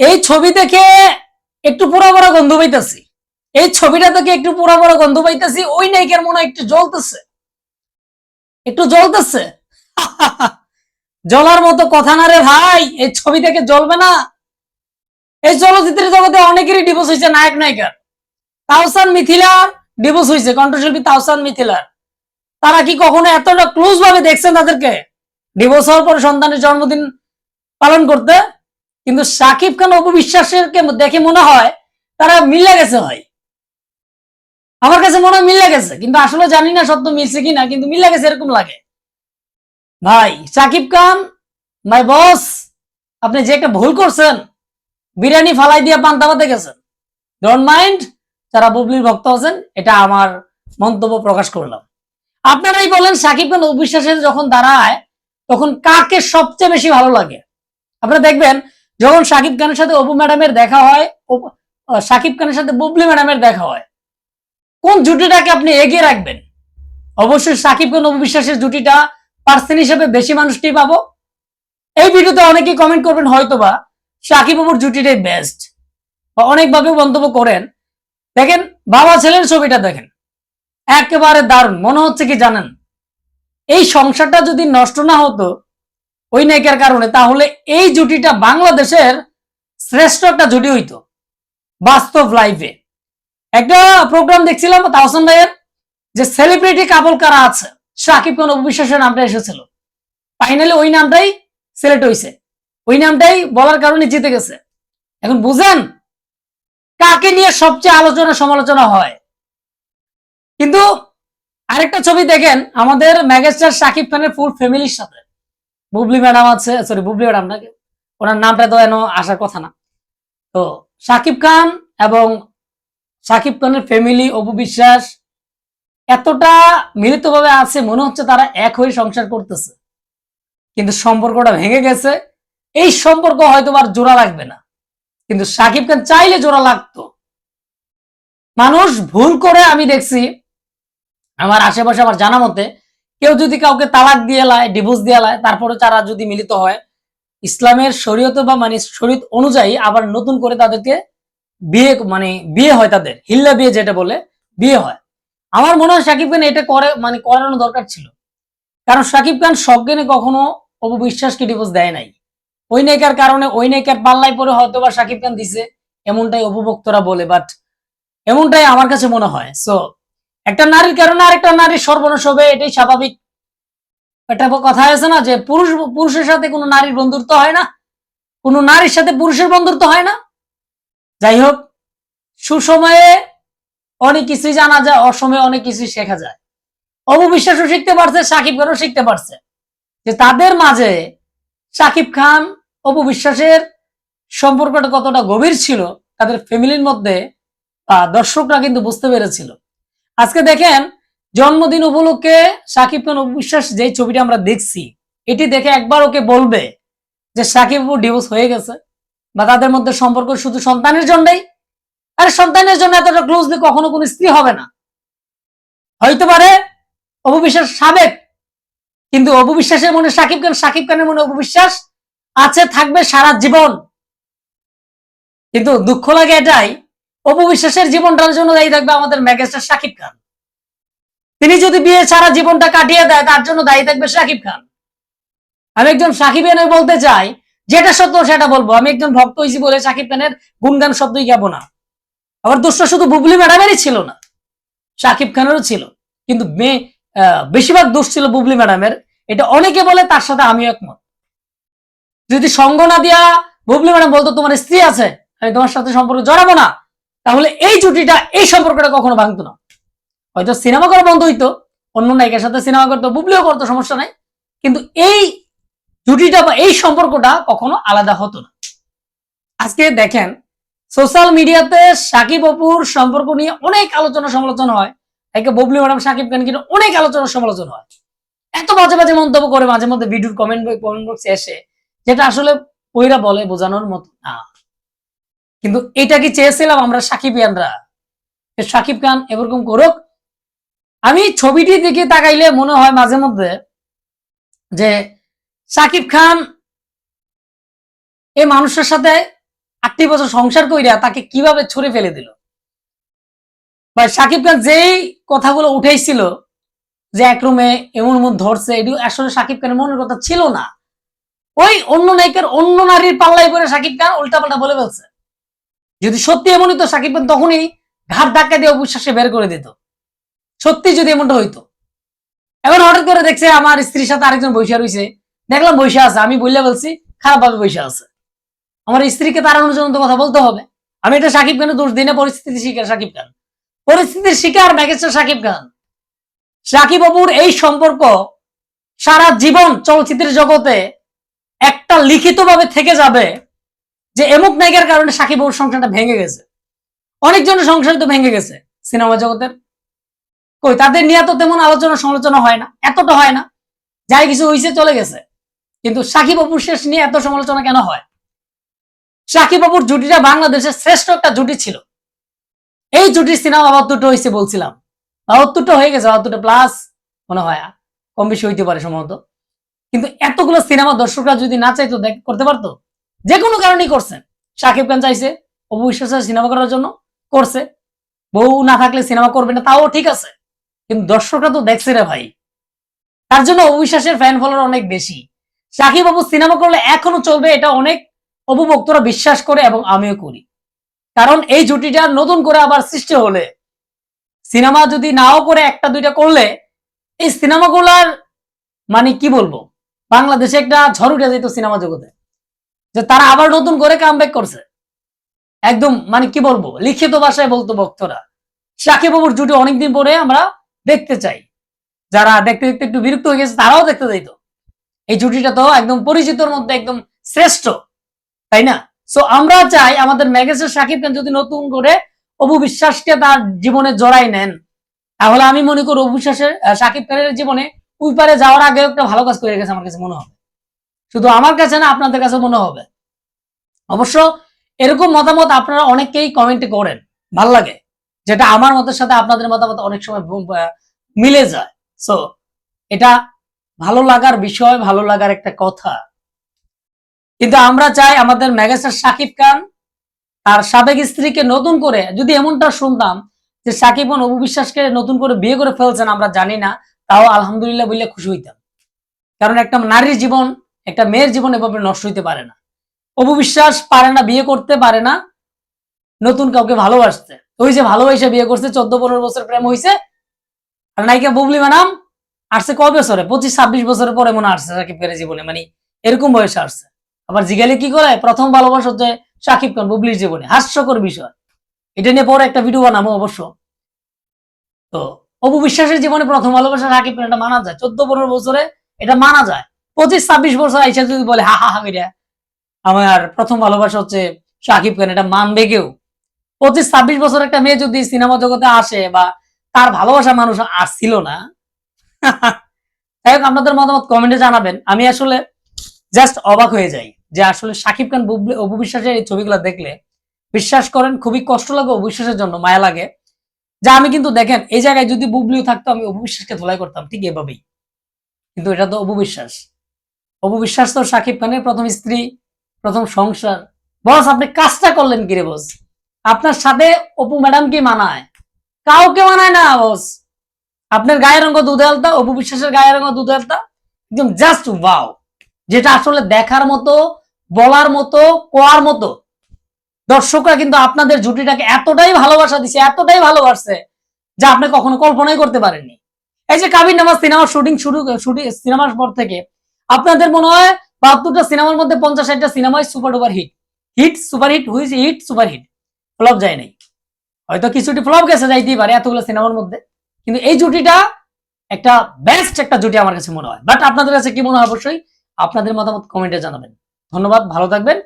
এই ছবি দেখে একটু পুরা বড় গন্ধ পাইতেছি। এই ছবিটা থেকে একটু পুরা বড় গন্ধ পাইতেছি, ওই নায়িকার মনে একটু জ্বলতেছে। একটু জ্বলতেছে? জ্বলার মতো কথা না রে ভাই, এই ছবি থেকে জ্বলবে না। এই চলচ্চিত্রের জগতে অনেকেরই ডিভোর্স হয়েছে নায়ক নায়িকার। তাওসান মিথিলার ডিভোর্স হয়েছে কণ্ঠশিল্পী তাওসান মিথিলার। তারা কি কখনো এতটা ক্লোজ ভাবে দেখছেন তাদেরকে? ডিভোর্স হওয়ার পর সন্তানের জন্মদিন পালন করতে? কিন্তু সাকিব খান অপু বিশ্বাসের কে দেখে মনে হয় তারা মিলে গেছে হয় আমার কাছে মনে হয় মিলে গেছে, কিন্তু আসলে জানি না সত্য মিলছে কিনা, কিন্তু মিলে গেছে এরকম লাগে। ভাই, সাকিব খান মাই বস আপনি যে একটা ভুল করছেন, বিরিয়ানি ফালাই দিয়ে পান্তাবাতে গেছেন। ডোন্ট মাইন্ড যারা বুবলির ভক্ত আছেন, এটা আমার মন্তব্য প্রকাশ করলাম। আপনারাই বলেন, সাকিব খান অবিশ্বাসের যখন দাঁড়ায়, তখন কাকে সবচেয়ে বেশি ভালো লাগে? আপনারা দেখবেন যখন সাকিব খানের সাথে অপু ম্যাডামের দেখা হয় সাকিব খানের সাথে বুবলি ম্যাডামের দেখা হয়, কোন জুটিটাকে আপনি এগিয়ে রাখবেন? অবশ্যই সাকিব খান অপু বিশ্বাসের জুটিটা পার্সেন হিসেবে বেশি মানুষটি পাবো। এই ভিডিওতে অনেকেই কমেন্ট করবেন, হয়তোবা সাকিব অপুর জুটিটাই বেস্ট বা অনেকভাবে মন্তব্য করেন। দেখেন, বাবা ছেলের ছবিটা দেখেন। একেবারে দারুণ। মনে হচ্ছে কি জানেন? এই সংসারটা যদি নষ্ট না হতো ওই নায়িকার কারণে, তাহলে এই জুটিটা বাংলাদেশের শ্রেষ্ঠ একটা জুটি হইতো, বাস্তব লাইফে একটা প্রোগ্রাম দেখছিলাম তাহসান ভাইয়ের, যে সেলিব্রিটি কাপল কারা আছে সাকিব খান অবিশ্বাসের নামটা এসেছিল। ফাইনালি ওই নামটাই সিলেক্ট হয়েছে ওই নামটাই বলার কারণে জিতে গেছে। এখন বুঝেন, কাকে নিয়ে সবচেয়ে আলোচনা সমালোচনা হয়? কিন্তু আরেকটা ছবি দেখেন, আমাদের মেগাস্টার সাকিব খানের ফুল ফ্যামিলির সাথে। বুবলি ম্যাডাম আছে সরি বুবলি ম্যাডাম নাকি? ওনার নামটা তো এন আসার কথা না। তো সাকিব খান এবং সাকিব খানের ফ্যামিলি অপু বিশ্বাস এতটা মিলিতভাবে আছে, মনে হচ্ছে তারা এক হয়ে সংসার করতেছে। কিন্তু সম্পর্কটা ভেঙে গেছে। এই সম্পর্ক হয়তো আর জোড়া লাগবে না। কিন্তু সাকিব খান চাইলে জোড়া লাগতো। মানুষ ভুল করে আমি দেখছি, আমার আশেপাশে, আমার জানা মতে কেউ যদি কাউকে তালাক দিয়ে লায় ডিভোর্স দিয়ে লায় তারপরে তারা যদি মিলিত হয়, ইসলামের শরীয়ত বা মানে শরীয়ত অনুযায়ী আবার নতুন করে তাদেরকে বিয়ে মানে বিয়ে হয় তাদের, হিল্লা বিয়ে যেটা বলে, বিয়ে হয়। আমার মনে হয় সাকিব খান এটা করে মানে করানো দরকার ছিল। কারণ সাকিব খান সজ্ঞানে কখনো অপু বিশ্বাসকে ডিভোর্স দেয় নাই। ওই নায়িকার কারণে ওই নায়িকার পাল্লায় পরে হয়তো বা সাকিব খান দিছে, এমনটাই অপভক্তরা বলে বাট এমনটাই আমার কাছে মনে হয়। সো একটা নারীর কারণে আরেকটা নারীর সর্বনাশ হবে, এটাই স্বাভাবিক। একটা কথা আছে না যে পুরুষ, পুরুষের সাথে কোনো নারীর বন্ধুত্ব হয় না, কোনো নারীর সাথে পুরুষের বন্ধুত্ব হয় না। যাই হোক, সুসময়ে অনেক কিছুই জানা যায়, অসময়ে অনেক কিছুই শেখা যায়। অববিশ্বাসও শিখতে পারছে, সাকিব খানও শিখতে পারছে। যে তাদের মাঝে সাকিব খান অপবিশ্বাসের সম্পর্কটা কতটা গভীর ছিল, তাদের ফ্যামিলির মধ্যে দর্শকরা কিন্তু বুঝতে পেরেছিল। আজকে দেখেন, জন্মদিন উপলক্ষে সাকিব খান অবিশ্বাস যে ছবিটা আমরা দেখছি, এটি দেখে একবার ওকে বলবে যে সাকিব ডিভোর্স হয়ে গেছে বা তাদের মধ্যে সম্পর্ক শুধু সন্তানের জন্যই? আরে সন্তানের জন্য এতটা ক্লোজলি কখনো কোনো স্ত্রী হবে না। হইতে পারে অপবিশ্বাস সাবেক, কিন্তু অপবিশ্বাসের মনে সাকিব খান, সাকিব খানের মনে অপবিশ্বাস আছে, থাকবে সারা জীবন। কিন্তু দুঃখ লাগে এটাই অপবিশ্বাসের জীবনটার জন্য দায়ী থাকবে আমাদের মেগাস্টার সাকিব খান। তিনি যদি বিয়ে ছাড়া জীবনটা কাটিয়ে দেয়, তার জন্য দায়ী থাকবে সাকিব খান। আমি একজন সাকিব খানের বলতে চাই, যেটা সত্য সেটা বলব। আমি একজন ভক্ত হয়েছি বলে সাকিব খানের গুনগান শব্দই গাবো না। আবার দোষটা শুধু বুবলি ম্যাডামেরই ছিল না সাকিব খানেরও ছিল। কিন্তু মেয়ে বেশিরভাগ দোষ ছিল বুবলি ম্যাডামের। এটা অনেকে বলে, তার সাথে আমিও একমত। যদি সঙ্গ না দিয়া বুবলি ম্যাডাম বলতো, তোমার স্ত্রী আছে, আমি তোমার সাথে সম্পর্ক জড়াবো না। তাহলে এই জুটিটা এই সম্পর্কটা কখনো ভাঙতো না। হয়তো সিনেমা করা বন্ধ হইতো, অন্য নায়িকার সাথে সিনেমা করতো বুবলিও করতো সমস্যা নাই। কিন্তু এই জুটিটা বা এই সম্পর্কটা কখনো আলাদা হতো না। আজকে দেখেন সোশ্যাল মিডিয়াতে সাকিব অপুর সম্পর্ক নিয়ে অনেক আলোচনা সমালোচনা হয়। একে ববলি ম্যাডাম, সাকিব খান কিন্তু অনেক আলোচনা সমালোচনা হয়। এত বাজে বাজে মন্তব্য করে মাঝে মধ্যে ভিডিওর কমেন্ট কমেন্ট বক্সে এসে, যেটা আসলে ওইরা বলে বোঝানোর মতো না। কিন্তু এটা কি চেয়েছিলাম আমরা সাকিবিয়ানরা সাকিব খান এরকম করুক। আমি ছবিটি দিকে তাকাইলে মনে হয় মাঝে মধ্যে যে সাকিব খান এই মানুষের সাথে আটটি বছর সংসার কইরা তাকে কীভাবে ছুড়ে ফেলে দিল? বা সাকিব খান যেই কথাগুলো উঠেছিল যে এক রুমে এমন মুখ ধরছে, এটি আসলে সাকিব খানের মনের কথা ছিল না। ওই অন্য নায়িকার অন্য নারীর পাল্লাই করে সাকিব খান উল্টাপাল্টা বলে ফেলছে। যদি সত্যি এমনই তো সাকিব খান তখনই ঘাট ধাক্কা দিয়ে অবিশ্বাসে বের করে দিত। সত্যি যদি এমনটা হইতো। এখন হঠাৎ করে দেখছে আমার স্ত্রীর সাথে আরেকজন বৈশা রয়েছে দেখলাম বৈশা আছে, আমি বললে বলছি খারাপ ভাবে বৈশা আছে। আমার স্ত্রীকে তাড়ানোর জন্য তো কথা বলতে হবে। আমি এটা সাকিব খানের দোষ দিই না পরিস্থিতি শিকার সাকিব খান। পরিস্থিতির শিকার ম্যাগেস্টার সাকিব খান। সাকিব বাবুর এই সম্পর্ক সারা জীবন চলচ্চিত্রের জগতে একটা লিখিত ভাবে থেকে যাবে। যে এমুক নায়িকার কারণে সাকিব বাবুর সংসারটা ভেঙে গেছে। অনেকজনের সংসার তো ভেঙে গেছে সিনেমা জগতের। কই, তাদের নিয়ে তো তেমন আলোচনা সমালোচনা হয় না, এতটা হয় না, যাই কিছু হয়েছে চলে গেছে। কিন্তু সাকিব বাবুর শেষ নিয়ে এত সমালোচনা কেন হয়? সাকিব বাবুর জুটিটা বাংলাদেশের শ্রেষ্ঠ একটা জুটি ছিল। এই জুটির সিনেমা বাহাত্তরটা হয়েছে বলছিলাম। বাহাত্তরটা হয়ে গেছে, বাহাত্তরটা প্লাস মনে হয় কম বেশি হইতে পারে সম্ভবত। কিন্তু এতগুলো সিনেমা দর্শকরা যদি না চাইতো দেখ, করতে পারতো? যে কোনো কারণেই করছেন সাকিব খান চাইছে, অপু সিনেমা করার জন্য, করছে। বউ না থাকলে সিনেমা করবে না, তাও ঠিক আছে। কিন্তু দর্শকরা তো দেখছে রে ভাই। তার জন্য অবিশ্বাসের ফ্যান ফলোয়ার অনেক বেশি। সাকিব বাবু সিনেমা করলে এখনও চলবে এটা অনেক অবভক্তরা বিশ্বাস করে এবং আমিও করি। কারণ এই জুটিটা নতুন করে আবার সৃষ্টি হলে, সিনেমা যদি নাও করে একটা দুইটা করলে, এই সিনেমাগুলার মানে কি বলব? বাংলাদেশে একটা ঝড় উঠে যেত সিনেমা জগতে। যে তারা আবার নতুন করে কাম করছে। একদম মানে কি বলব, লিখিত ভাষায় বলতো ভক্তরা। সাকিব বাবুর জুটি অনেকদিন পরে আমরা দেখতে চাই। যারা দেখতে দেখতে একটু বিরক্ত হয়ে গেছে, তারাও দেখতে চাইতো। এই জুটিটা তো একদম পরিচিতর মধ্যে একদম শ্রেষ্ঠ, তাই না? সো আমরা চাই আমাদের ম্যাগেজের সাকিব খান যদি নতুন করে অবু বিশ্বাসকে তার জীবনে জড়াই নেন। তাহলে আমি মনে করি অবু বিশ্বাসের সাকিব খানের জীবনে ওই পারে যাওয়ার আগে একটা ভালো কাজ করে গেছে আমার কাছে মনে হবে শুধু আমার কাছে না, আপনাদের কাছে মনে হবে। অবশ্য এরকম মতামত আপনারা অনেকেই কমেন্টে করেন। ভালো লাগে। যেটা আমার মতের সাথে আপনাদের মতামত অনেক সময় মিলে যায়। সো এটা ভালো লাগার বিষয়, ভালো লাগার একটা কথা। কিন্তু আমরা চাই আমাদের মেগাস্টার সাকিব খান তার সাবেক স্ত্রীকে নতুন করে, যদি এমনটা শুনতাম যে সাকিব খান অপু বিশ্বাসকে নতুন করে বিয়ে করে ফেলছেন, আমরা জানি না, তাও আলহামদুলিল্লাহ বললে খুশি হইতাম। কারণ একটা নারীর জীবন একটা মেয়ের জীবন এভাবে নষ্ট হইতে পারে না। অপু বিশ্বাস পারে না বিয়ে করতে পারে না, নতুন কাউকে ভালোবাসতে। ওই যে ভালোবাসে বিয়ে করছে চোদ্দ পনেরো বছর প্রেম হয়েছে আর নায়িকা বুবলি ম্যাডাম আসছে কয় বছরে? পঁচিশ ছাব্বিশ বছরের পরে মনে আসছে সাকিব খানের জীবনে মানে এরকম বয়সে আসছে। আবার জিগালে কি করে? প্রথম ভালোবাসা হচ্ছে সাকিব খান বুবলির জীবনে। হাস্যকর বিষয়। এটা নিয়ে পরে একটা ভিডিও বানাবো অবশ্য। তো অপু বিশ্বাসের জীবনে প্রথম ভালোবাসা সাকিব খান এটা মানা যায়। চোদ্দ পনেরো বছরে এটা মানা যায়। পঁচিশ, ছাব্বিশ বছর আইসা যদি বলে, হা হা হা, কইরা। আমার প্রথম ভালোবাসা হচ্ছে সাকিব খান, এটা মানবে কেউ? পঁচিশ, ছাব্বিশ বছর একটা মেয়ে যদি সিনেমা জগতে আসে বা তার ভালোবাসা মানুষ আসছিল না, যাই হোক, আপনাদের মতামত কমেন্টে জানাবেন। আমি আসলে জাস্ট অবাক হয়ে যাই যে আসলে সাকিব খান বুবলি অপু বিশ্বাসের এই ছবিগুলো দেখলে বিশ্বাস করেন, খুবই কষ্ট লাগে অপু বিশ্বাসের জন্য, মায়া লাগে। যা আমি কিন্তু দেখেন, এই জায়গায় যদি বুবলিও থাকতো, আমি অপু বিশ্বাসকে ধোলাই করতাম, ঠিক এভাবেই। কিন্তু এটা তো অপু বিশ্বাস অপু বিশ্বাস তো সাকিব খানের প্রথম স্ত্রী, প্রথম সংসার। বস, আপনি কাজটা করলেন কি রে বস? আপনার সাথে অপু ম্যাডাম কি মানায়? কাউকে মানায় না বস। আপনার গায়ের রঙ দুধে আলতা, অপু বিশ্বাসের গায়ের রঙ দুধে আলতা। একদম জাস্ট ওয়াও যেটা আসলে দেখার মতো, বলার মতো, কোয়ার মতো। দর্শকরা কিন্তু আপনাদের জুটিটাকে এতটাই ভালোবাসা দিছে, এতটাই ভালোবাসছে, যা আপনি কখনো কল্পনাই করতে পারেননি। এই যে কাবির নামাজ সিনেমার শুটিং শুরু, শুটিং সিনেমার পর থেকে আপনাদের মনে হয় বাহাত্তরটা সিনেমার মধ্যে পঞ্চাশ ষাটটা সিনেমায় super duper hit? Hit super hit who's hit super hit flop যায় নাই। হয়তো কিছুটি ফ্লপ গেছে, যাইতেই পারে এতগুলো সিনেমার মধ্যে। কিন্তু এই জুটিটা একটা বেস্ট একটা জুটি আমার কাছে মনে হয়। বাট আপনাদের কাছে কি মনে হয়? অবশ্যই আপনাদের মতামত কমেন্টে জানাবেন। ধন্যবাদ, ভালো থাকবেন।